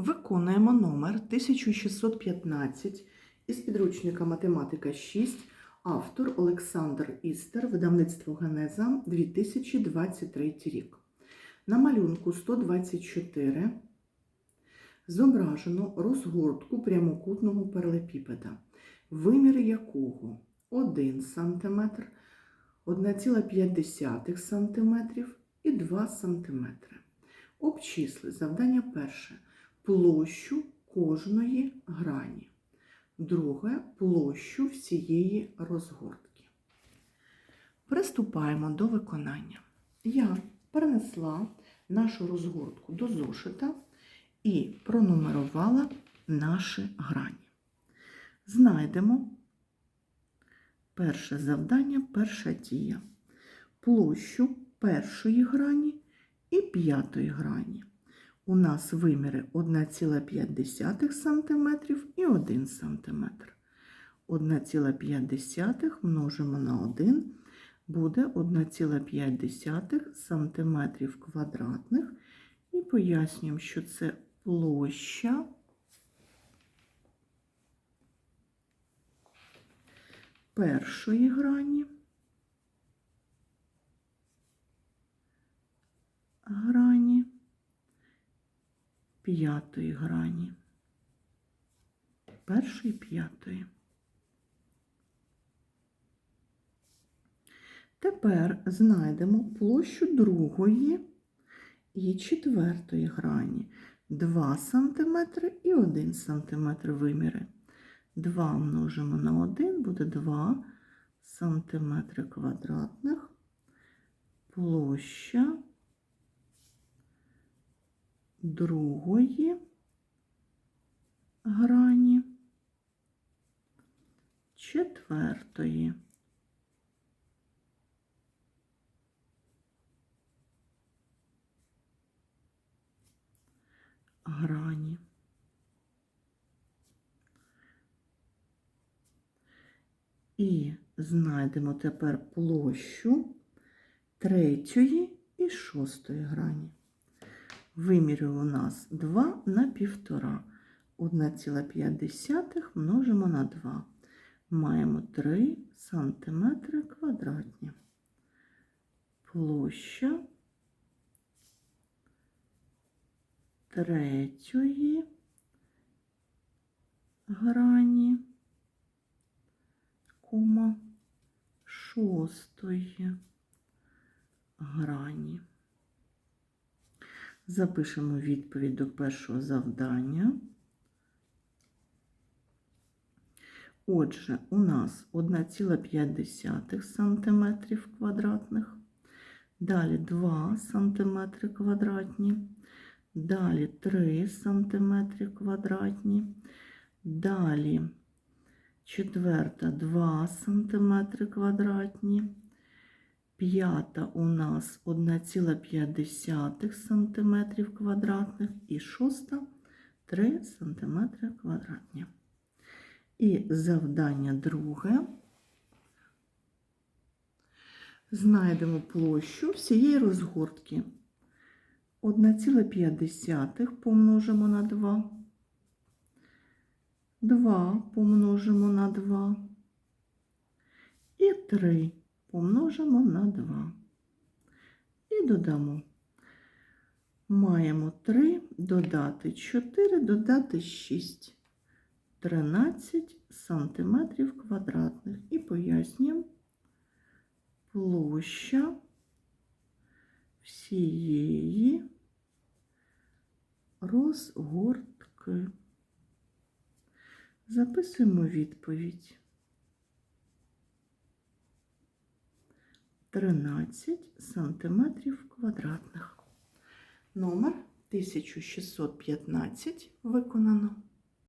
Виконуємо номер 1615 із підручника Математика 6, автор Олександр Істер, видавництво Генеза 2023 рік. На малюнку 124 зображено розгортку прямокутного паралепіпеда, виміри якого 1 см, 1,5 см і 2 см. Обчисли завдання перше площу кожної грані. Друге площу всієї розгортки. Приступаємо до виконання. Я перенесла нашу розгортку до зошита і пронумерувала наші грані. Знайдемо перше завдання, перша дія. Площу першої грані і п'ятої грані. У нас виміри 1,5 см і 1 см. 1,5 множимо на 1 буде 1,5 см квадратних. І пояснюємо, що це площа першої грані. грані п'ятої грані. Першої п'ятої. Тепер знайдемо площу другої і четвертої грані. 2 см і 1 см виміри. 2 множимо на 1 буде 2 см квадратних. Площа другої грані четвертої. Грані. І знайдемо тепер площу третьої і шостої грані. Вимірю у нас 2 на 1,5. 1,5 множимо на 2. Маємо 3 см квадратні. Площа третьої грані, кома шостої грані. Запишемо відповідь до першого завдання. Отже, у нас 1,5 см квадратних, далі 2 см квадратні, далі 3 см квадратні, далі четверта 2 см квадратні, П'ята у нас 1,5 см квадратних і шоста 3 см квадратні. І завдання друге. Знайдемо площу всієї розгортки. 1,5 помножимо на 2. 2 помножимо на 2. І 3 помножимо на 2. І додамо. Маємо 3 додати 4, додати 6, 13 сантиметрів квадратних. І пояснюємо площа всієї розгортки. Записуємо відповідь. 13 сантиметрів квадратних. Номер 1615 виконано.